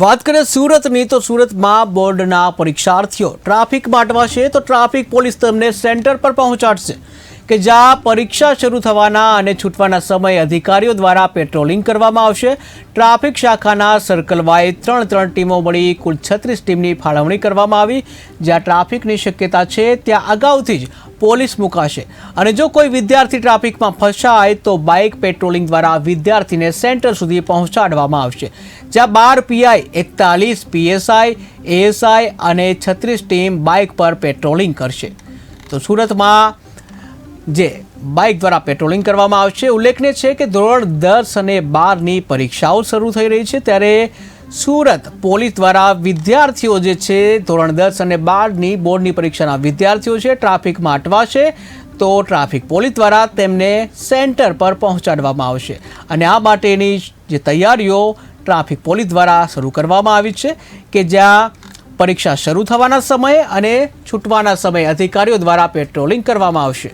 વાત કરીએ સુરતની, તો સુરતમાં બોર્ડના પરીક્ષાર્થીઓ ટ્રાફિક માટવાશે તો ટ્રાફિક પોલીસ તેમને સેન્ટર પર પહોંચાડશે કે જ્યાં પરીક્ષા શરૂ થવાના અને છૂટવાના સમયે અધિકારીઓ દ્વારા પેટ્રોલિંગ કરવામાં આવશે. ટ્રાફિક શાખાના સર્કલવાય ત્રણ ત્રણ ટીમો મળી કુલ છત્રીસ ટીમની ફાળવણી કરવામાં આવી. જ્યાં ટ્રાફિકની શક્યતા છે, ત્યાં અગાઉથી જ પોલીસ મુકાશે. અને જો કોઈ વિદ્યાર્થી ટ્રાફિકમાં ફસાય તો બાઇક પેટ્રોલિંગ દ્વારા વિદ્યાર્થીને સેન્ટર સુધી પહોંચાડવામાં આવશે. જ્યાં બાર પીઆઈ, એકતાલીસ પીએસઆઈ, એએસઆઈ અને છત્રીસ ટીમ બાઇક પર પેટ્રોલિંગ કરશે. તો સુરતમાં જે બાઇક દ્વારા પેટ્રોલિંગ કરવામાં આવશે, ઉલ્લેખનીય છે કે ધોરણ દસ અને બારની પરીક્ષાઓ શરૂ થઈ રહી છે. ત્યારે સુરત પોલીસ દ્વારા વિદ્યાર્થીઓ જે છે, ધોરણ દસ અને બારની બોર્ડની પરીક્ષાના વિદ્યાર્થીઓ છે, ટ્રાફિકમાં અટવાશે તો ટ્રાફિક પોલીસ દ્વારા તેમને સેન્ટર પર પહોંચાડવામાં આવશે. અને આ માટેની જે તૈયારીઓ ટ્રાફિક પોલીસ દ્વારા શરૂ કરવામાં આવી છે કે જ્યાં પરીક્ષા શરૂ થવાના સમયે અને છૂટવાના સમયે અધિકારીઓ દ્વારા પેટ્રોલિંગ કરવામાં આવશે.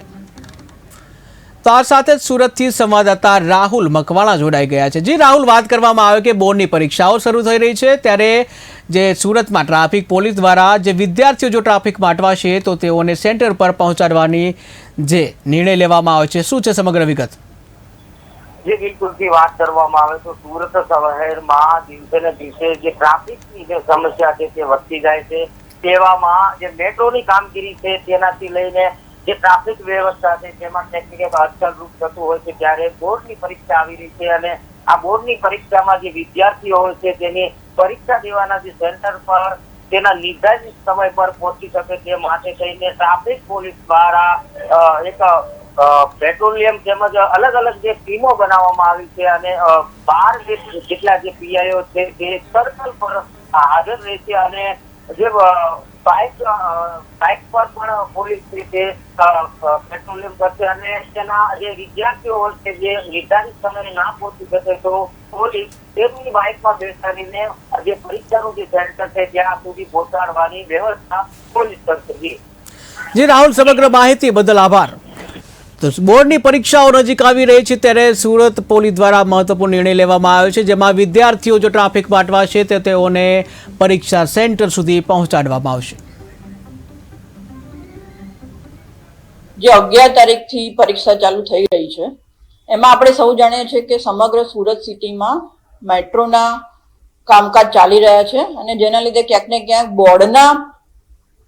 તો આ સાથે જ સુરતથી સંવાદદાતા રાહુલ મકવાણા જોડાઈ ગયા છે. જી, રાહુલ, વાત કરવામાં આવે કે બોર્ડની પરીક્ષાઓ શરૂ થઈ રહી છે. ત્યારે જે સુરતમાં ટ્રાફિક પોલીસ દ્વારા જે વિદ્યાર્થીઓ જો ટ્રાફિક માટવાશે તો તેઓને સેન્ટર પર પહોંચાડવાની જે નિર્ણય લેવામાં આવે છે. શું છે સમગ્ર વિગત? જે બિલકુલથી વાત કરવામાં આવે તો સુરત શહેરમાં દિવસે ને દિવસે જે ટ્રાફિકની જે સમસ્યા છે તે વધતી જાય છે. તેવામાં જે મેટ્રોની કામગીરી છે તેનાથી લઈને જે ટ્રાફિક વ્યવસ્થા છે, જેમાં ટેકનિકલ અડચણરૂપ થતું હોય છે, ત્યારે બોર્ડની પરીક્ષા આવી રહી છે અને આ બોર્ડની પરીક્ષામાં જે વિદ્યાર્થીઓ હોય છે, તેની પરીક્ષા દેવાના જે સેન્ટર પર તેના નિર્ધારિત સમય પર પહોંચી શકે તે માટે થઈને ટ્રાફિક પોલીસ દ્વારા એક પેટ્રોલિયમ તેમજ અલગ અલગ જે ટીમો બનાવવામાં આવી છે અને બાર જેટલા જે પીઆઈઓ છે, તે સર્કલ પર હાજર રહેશે અને જે બાઇક બાઇક પર પણ પોલીસ રીતે પેટ્રોલિંગ કરશે અને તેના જે વિદ્યાર્થીઓ છે જે નિર્ધારિત સમયે ના પહોંચી શકે તો પોલીસ તેમની બાઇકમાં બેસાડીને જે પરીક્ષાનું જે સેન્ટર છે, ત્યાં સુધી પહોંચાડવાની વ્યવસ્થા પોલીસ કરશે. જી. રાહુલ, સમગ્ર માહિતી બદલ આભાર. તો બોર્ડની પરીક્ષાઓ નજીક આવી રહી છે, ત્યારે સુરત પોલીસ દ્વારા મહત્વપૂર્ણ નિર્ણય લેવામાં આવ્યો છે, જેમાં વિદ્યાર્થીઓ જો ટ્રાફિકમાં છે, તો તેઓને પરીક્ષા સેન્ટર સુધી પહોંચાડવામાં આવશે. જે અગિયાર તારીખથી પરીક્ષા ચાલુ થઈ રહી છે, એમાં આપણે સૌ જાણીએ છીએ કે સમગ્ર સુરત સિટીમાં મેટ્રોના કામકાજ ચાલી રહ્યા છે અને જેના લીધે ક્યાંક ને ક્યાંક બોર્ડના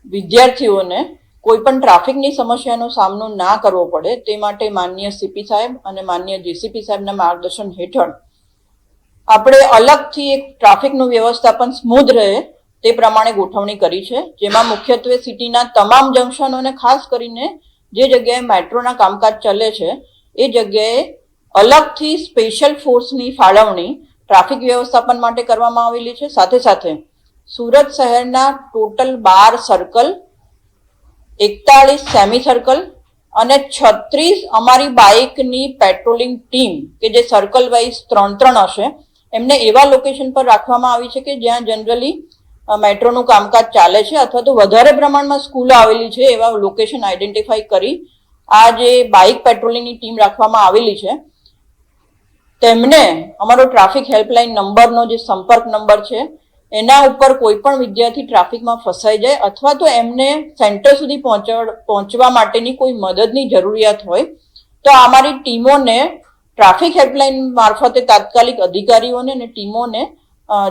વિદ્યાર્થીઓને કોઈ પણ ટ્રાફિકની સમસ્યાનો સામનો ના કરવો પડે તે માટે માનનીય સીપી સાહેબ અને માનનીય જીસીપી સાહેબના માર્ગદર્શન હેઠળ આપણે અલગથી એક ટ્રાફિકનું વ્યવસ્થાપન સ્મૂધ રહે તે પ્રમાણે ગોઠવણી કરી છે, જેમાં મુખ્યત્વે સિટીના તમામ જંકશનોને ખાસ કરીને જે જગ્યાએ મેટ્રોના કામકાજ ચાલે છે, એ જગ્યાએ અલગથી સ્પેશિયલ ફોર્સની ફાળવણી ટ્રાફિક વ્યવસ્થાપન માટે કરવામાં આવેલી છે. સાથે સાથે સુરત શહેરના ટોટલ બાર સર્કલ, એકતાળીસ સેમી સર્કલ અને છત્રીસ અમારી બાઇકની પેટ્રોલિંગ ટીમ કે જે સર્કલ વાઇઝ ત્રણ ત્રણ હશે, એમને એવા લોકેશન પર રાખવામાં આવી છે કે જ્યાં જનરલી મેટ્રોનું કામકાજ ચાલે છે અથવા તો વધારે પ્રમાણમાં સ્કૂલો આવેલી છે એવા લોકેશન આઈડેન્ટિફાઈ કરી આ જે બાઇક પેટ્રોલિંગની ટીમ રાખવામાં આવેલી છે. તેમને અમારો ટ્રાફિક હેલ્પલાઇન નંબરનો જે સંપર્ક નંબર છે, એના ઉપર કોઈ પણ વિદ્યાર્થી ટ્રાફિકમાં ફસાઈ જાય અથવા તો એમને સેન્ટર સુધી પહોંચવા પહોંચવા માટેની કોઈ મદદની જરૂરિયાત હોય, તો અમારી ટીમોને ટ્રાફિક હેલ્પલાઇન મારફતે તાત્કાલિક અધિકારીઓને અને ટીમોને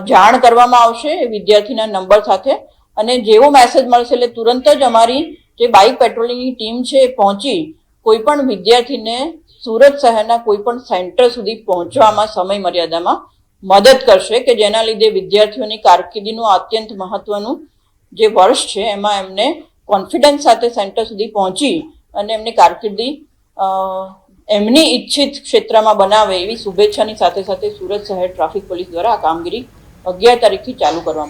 જાણ કરવામાં આવશે વિદ્યાર્થીના નંબર સાથે. અને જેવો મેસેજ મળશે એટલે તુરંત જ અમારી જે બાઇક પેટ્રોલિંગની ટીમ છે એ પહોંચી કોઈ પણ વિદ્યાર્થીને સુરત શહેરના કોઈ પણ સેન્ટર સુધી પહોંચવામાં સમય મર્યાદામાં મદદ કરશે કે જેના લીધે વિદ્યાર્થીઓની કારકિર્દીનું અત્યંત મહત્વનું જે વર્ષ છે એમાં એમને કોન્ફિડન્સ સાથે સેન્ટર સુધી પહોંચી અને એમની કારકિર્દી એમની ઈચ્છિત ક્ષેત્રમાં બનાવે એવી શુભેચ્છાની સાથે સાથે સુરત શહેર ટ્રાફિક પોલીસ દ્વારા આ કામગીરી અગિયાર તારીખથી ચાલુ કરવામાં